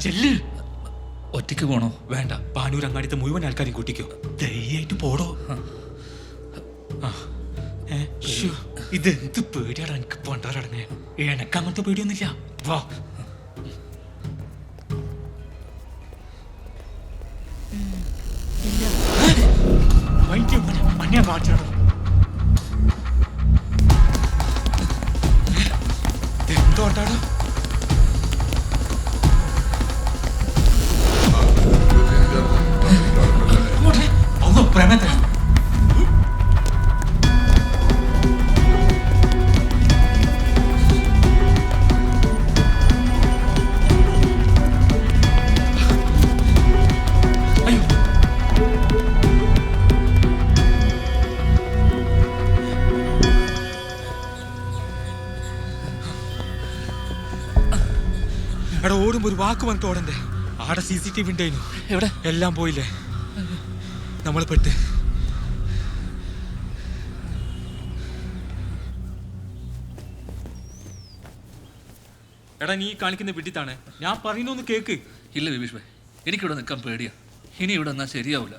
ചെല്ല്. ഒറ്റയ്ക്ക് പോണോ? വേണ്ട. പാനൂർ അങ്ങാടിത്തെ മുഴുവൻ ആൾക്കാരും കൂട്ടിക്കോ. ധൈര്യമായിട്ട് പോടോ. ഇത് എന്ത് പേടിയാടാ എനിക്ക് പണ്ടാറടങ്ങേ എനക്ക് അങ്ങനത്തെ പേടിയൊന്നുമില്ല. വാ. വൈദ്യം മഞ്ഞ കാണിച്ചാടോ. വാക്ക് തോടന്റെ ആടെ സി സി ടി വി ഉണ്ടായിരുന്നു എവിടെ? എല്ലാം പോയില്ലേ? നമ്മൾ പെട്ട്. എടാ നീ കാണിക്കുന്ന വിട്ടിത്താണ് ഞാൻ പറയുന്നൊന്ന് കേക്ക്. ഇല്ല വിഭീഷ് ഭായ് എനിക്കിവിടെ നിൽക്കാൻ പേടിയാ. ഇനി ഇവിടെ നിന്നാൽ ശരിയാവില്ല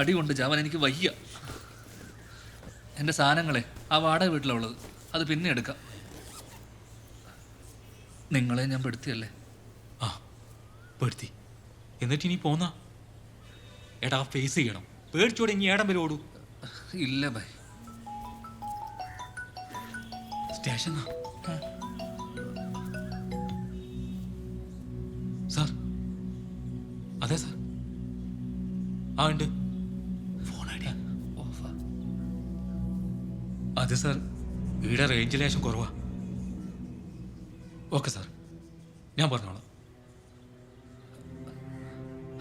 അടി കൊണ്ട് ജാവാൻ എനിക്ക് വയ്യ. എന്റെ സാധനങ്ങളെ ആ വാടക വീട്ടിലുള്ളത്. അത് പിന്നെ എടുക്കാം. നിങ്ങളെ ഞാൻ പെടുത്തിയല്ലേ? പെടുത്തി. എന്നിട്ട് ഇനി പോന്നാ? എടാ ഫേസ് ചെയ്യണം. പേടിച്ചോടെ ഇനി ഏടം വരെ ഓടൂ. ഇല്ല ഭയ സ്റ്റേഷൻ സാർ. അതെ സാർ. ആ ഉണ്ട്. ഫോൺ ഐഡിയ അതെ സാർ. ഇവിടെ റേഞ്ച് ലേശം കുറവാ. Okay sir. ഞാൻ പറഞ്ഞോളാം.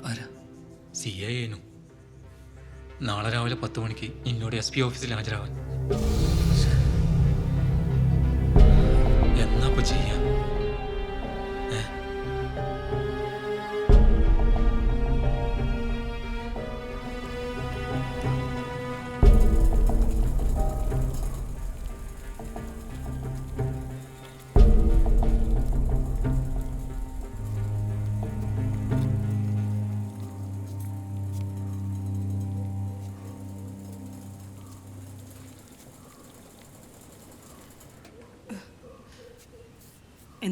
ആരാ? സി ഐ നാളെ രാവിലെ പത്ത് മണിക്ക് എന്നോട് എസ് പി ഓഫീസിൽ ഹാജരാവാൻ.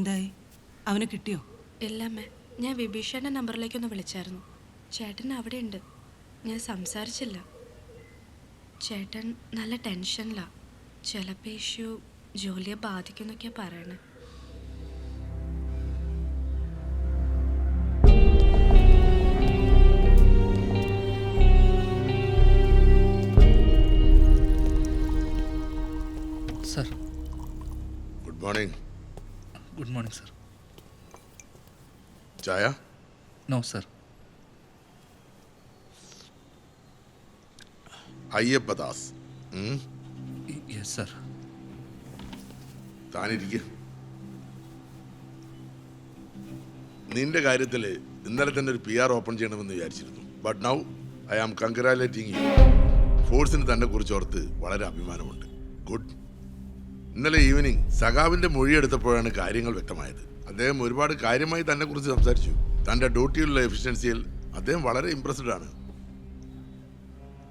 എന്തായി? അവനെ കിട്ടിയോ? ഇല്ലമ്മേ ഞാൻ വിഭീഷണന്റെ നമ്പറിലേക്കൊന്ന് വിളിച്ചായിരുന്നു. ചേട്ടൻ അവിടെ ഉണ്ട് ഞാൻ സംസാരിച്ചില്ല. ചേട്ടൻ നല്ല ടെൻഷനിലാണ് ചിലപ്പോൾ ഇഷ്യൂ ജോലിയെ ബാധിക്കുന്നൊക്കെയാണ് പറയണേ. ചായ no sir Ayyappadas yes sir താനിരിക്ക. നിന്റെ കാര്യത്തിൽ ഇന്നലെ തന്നെ ഒരു പി ആർ ഓപ്പൺ ചെയ്യണമെന്ന് വിചാരിച്ചിരുന്നു. But now I am congratulating you ഫോഴ്സിന് തന്നെ കുറിച്ച് ഓർത്ത് വളരെ അഭിമാനമുണ്ട്. ഗുഡ് ഇന്നലെ ഈവനിങ് സഖാവിന്റെ മൊഴിയെടുത്തപ്പോഴാണ് കാര്യങ്ങൾ വ്യക്തമായത്. അദ്ദേഹം ഒരുപാട് കാര്യമായി തന്നെ കുറിച്ച് സംസാരിച്ചു. തന്റെ ഡ്യൂട്ടിയിലുള്ള എഫിഷ്യൻസിയിൽ അദ്ദേഹം വളരെ ഇംപ്രസ്ഡ് ആണ്.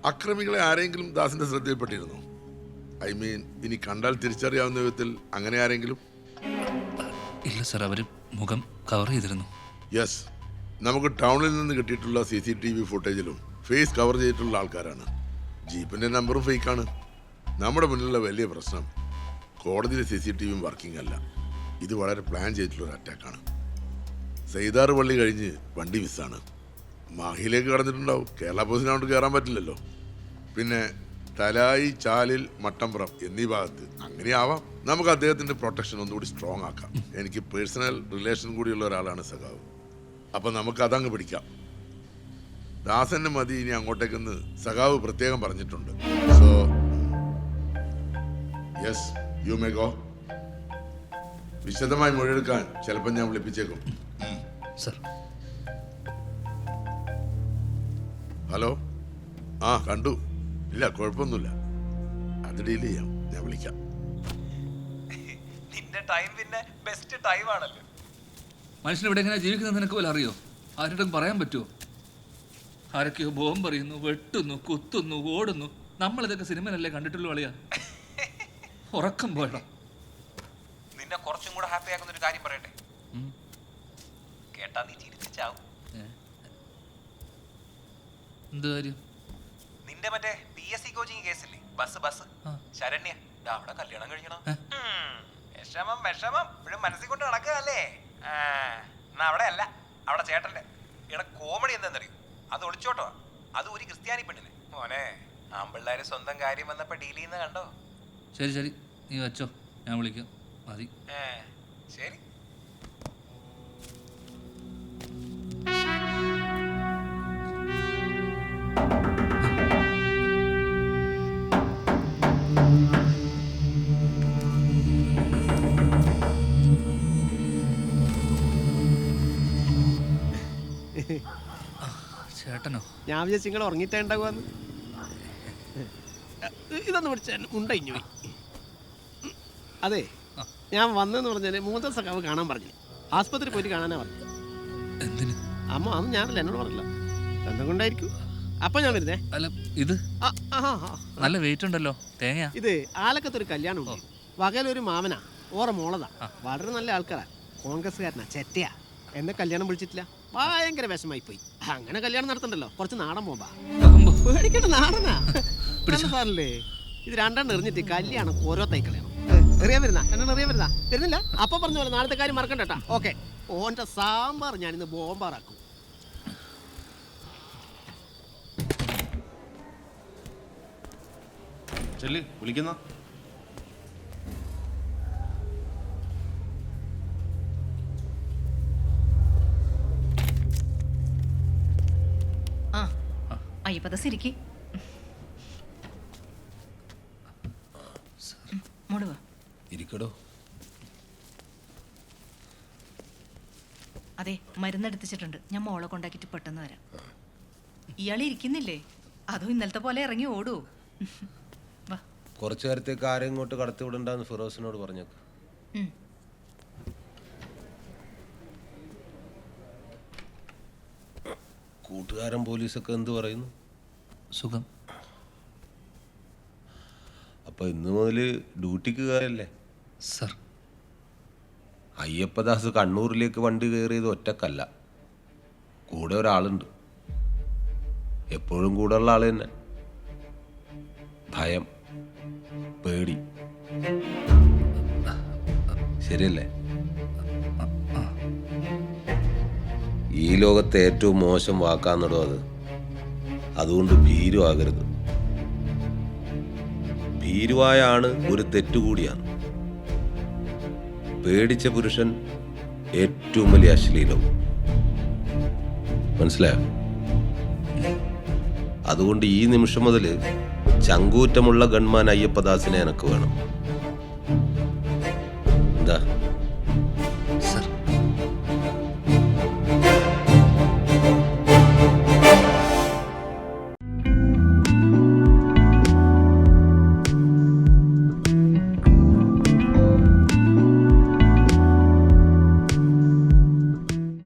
അക്രമികളെ ആരെങ്കിലും ദാസിന്റെ ശ്രദ്ധയിൽപ്പെട്ടിരുന്നു? ഐ മീൻ ഇനി കണ്ടാൽ തിരിച്ചറിയാവുന്ന വിധത്തിൽ അങ്ങനെ ആരെങ്കിലും? ഇല്ല സർ അവർ മുഖം കവർ ചെയ്തിരുന്നു. യെസ് നമുക്ക് ടൗണിൽ നിന്ന് കിട്ടിയിട്ടുള്ള സി സി ടി വി ഫുട്ടേജിലും ഫേസ് കവർ ചെയ്തിട്ടുള്ള ആൾക്കാരാണ്. ജീപ്പിന്റെ നമ്പറും ഫേക്കാണ് നമ്മുടെ മുന്നിലുള്ള വലിയ പ്രശ്നം കോടതിയിലെ സി സി ടി വിയും വർക്കിംഗ് അല്ല. ഇത് വളരെ പ്ലാൻ ചെയ്തിട്ടുള്ള ഒരു അറ്റാക്കാണ് സെയ്താറ് പള്ളി കഴിഞ്ഞ് വണ്ടി മിസ്സാണ് മാഹിയിലേക്ക് കടന്നിട്ടുണ്ടാവും. കേരള പോലീസിനോട്ട് കയറാൻ പറ്റില്ലല്ലോ. പിന്നെ തലായി ചാലിൽ മട്ടമ്പുറം എന്നീ ഭാഗത്ത് അങ്ങനെയാവാം നമുക്ക് അദ്ദേഹത്തിന്റെ പ്രൊട്ടക്ഷൻ ഒന്നുകൂടി സ്ട്രോങ് ആക്കാം. എനിക്ക് പേഴ്സണൽ റിലേഷൻ കൂടിയുള്ള ഒരാളാണ് സഖാവ്. അപ്പം നമുക്ക് അതങ്ങ് പിടിക്കാം. ദാസന്റെ മതി ഇനി അങ്ങോട്ടേക്കെന്ന് സഖാവ് പ്രത്യേകം പറഞ്ഞിട്ടുണ്ട്. So yes you may go വിശദമായി മൊഴിയെടുക്കാൻ ചിലപ്പോൾ ഞാൻ വിളിപ്പിച്ചേക്കും. സർ. ഹലോ? ആ കണ്ടു. ഇല്ല കുഴപ്പമൊന്നുമില്ല. അത് ഡീൽ ചെയ്യാം. ഞാൻ വിളിക്കാം. നിന്റെ ടൈം പിന്നെ ബെസ്റ്റ് ടൈം ആണല്ലോ. മനുഷ്യൻ ഇവിടെ എങ്ങനെ ജീവിക്കുന്നത് നിനക്ക് പോലെ അറിയോ? ആരോടും പറയാൻ പറ്റുമോ ആരൊക്കെയോ ബോംബ് പറയുന്നു വെട്ടുന്നു കുത്തുന്നു ഓടുന്നു. നമ്മളിതൊക്കെ സിനിമയിലല്ലേ കണ്ടിട്ടുള്ളൂ അളിയാ. ഉറക്കം പോയടാ. നിന്നെ കുറച്ചും കൂടെ ഹാപ്പി ആക്കുന്ന ഒരു കാര്യം പറയട്ടെ. കേട്ടാ നീ ചിരിച്ചാവും? നിന്റെ മറ്റേ പി എസ് സി കോച്ചിങ് കേസില്ലേ ബസ് ബസ്. ശരണ്യ അവിടെ കല്യാണം കഴിക്കണോ. വിഷമം വിഷമം. ഇപ്പോഴും മനസ്സിൽ കൊണ്ട് നടക്കുകയല്ലേ? എന്നാ അവിടെ അല്ല. അവിടെ ചേട്ടന്റെ. ഇവിടെ കോമഡി എന്താണെന്നറിയോ അത് ഒളിച്ചോട്ടോ. അത് ഒരു ക്രിസ്ത്യാനി പെണ്ണിന്. മോനെ ആമ്പിള്ളേര് സ്വന്തം കാര്യം വന്നപ്പോ ഡീൽ ചെയ്യുന്ന കണ്ടോ? ശരി ശരി. നീ വെച്ചോ. ഞാൻ വിളിക്കാം. മതി. ശരി. ചേട്ടനോ? ഞാൻ വിചാരിച്ചു നിങ്ങൾ ഉറങ്ങിത്തേണ്ടാകുവാന്ന് ഇതൊന്ന് പിടിച്ച ഉണ്ടഴിഞ്ഞു പോയി. അതെ ഞാൻ വന്നെന്ന് പറഞ്ഞാൽ മൂത്ത സഖാവ് കാണാൻ പറഞ്ഞു. ആസ്പത്രി പോയിട്ട് കാണാനാ പറഞ്ഞു. എന്തിന്? അമ്മ അന്ന് ഞാനല്ല എന്നോട് പറഞ്ഞില്ല. എന്തുകൊണ്ടായിരിക്കും അപ്പൊ ഞാൻ വരുന്നേ. അല്ല ഇത്. നല്ല വെയിറ്റ് ഉണ്ടല്ലോ തേങ്ങയാ? ഇത് ആലക്കത്തൊരു കല്യാണം ഉണ്ട്. വകയിലൊരു മാമനാ ഓറ മോളതാ. വളരെ നല്ല ആൾക്കാരാ. കോൺഗ്രസ്സുകാരനാ ചെറ്റയാ. എന്നെ കല്യാണം വിളിച്ചിട്ടില്ല. ഭയങ്കര വിഷമായി പോയി അങ്ങനെ കല്യാണം നടത്തണ്ടല്ലോ. കുറച്ച് നാടൻ പോകാ അമ്പോ. പേടിക്കണ്ട നാടനാ. സാറല്ലേ ഇത് രണ്ടെണ്ണം എറിഞ്ഞിട്ട് കല്യാണം ഓരോ തൈ കളയണം എറിയാൻ വരുന്ന? എന്നെ എറിയാൻ വരുന്ന? വരുന്നില്ല? അപ്പൊ പറഞ്ഞ പോലെ നാളത്തെ കാര്യം മറക്കണ്ട കേട്ടാ. ഓക്കെ. ഓന്റെ സാമ്പാർ ഞാൻ ഇന്ന് ബോംബാറാക്കും. ചെല്ലി വിളിക്കുന്ന? ആ അയ്യപ്പത സിരിക്ക്. മോടുവാ ഇരിക്കടോ. അതെ മരുന്നെടുത്തിച്ചിട്ടുണ്ട്. ഞാൻ മോളെ കൊണ്ടാക്കിട്ട് പെട്ടെന്ന് വരാം. ഇയാൾ ഇരിക്കുന്നില്ലേ? അതോ ഇന്നലത്തെ പോലെ ഇറങ്ങി ഓടൂ. വാ. കുറച്ചു നേരത്തേക്ക് ആരെയും ഇങ്ങോട്ട് കടത്തി വിടണ്ടെന്ന് ഫിറോസിനോട് പറഞ്ഞേക്ക്. ഉം. കൂട്ടുകാരൻ പോലീസൊക്കെ എന്ത് പറയുന്നു? സുഖം. അപ്പൊ ഇന്ന് മുതൽ ഡ്യൂട്ടിക്ക് കയറല്ലേ സർ. അയ്യപ്പദാസ് കണ്ണൂരിലേക്ക് വണ്ടി കയറിയത് ഒറ്റക്കല്ല. കൂടെ ഒരാളുണ്ട്. എപ്പോഴും കൂടെ ഉള്ള ആൾ തന്നെ. ഭയം പേടി. ശരിയല്ലേ? ഈ ലോകത്തെ ഏറ്റവും മോശം വാക്കാന്നിടോ അത്. അതുകൊണ്ട് ഭീരുവാകരുത്. ഭീരുവായ ആണ് ഒരു തെറ്റുകൂടിയാണ്. പേടിച്ച പുരുഷൻ ഏറ്റവും വലിയ അശ്ലീലവും. മനസ്സിലായോ? അതുകൊണ്ട് ഈ നിമിഷം മുതൽ ചങ്കൂറ്റമുള്ള ഗൺമാൻ അയ്യപ്പദാസിനെ എനക്ക് വേണം.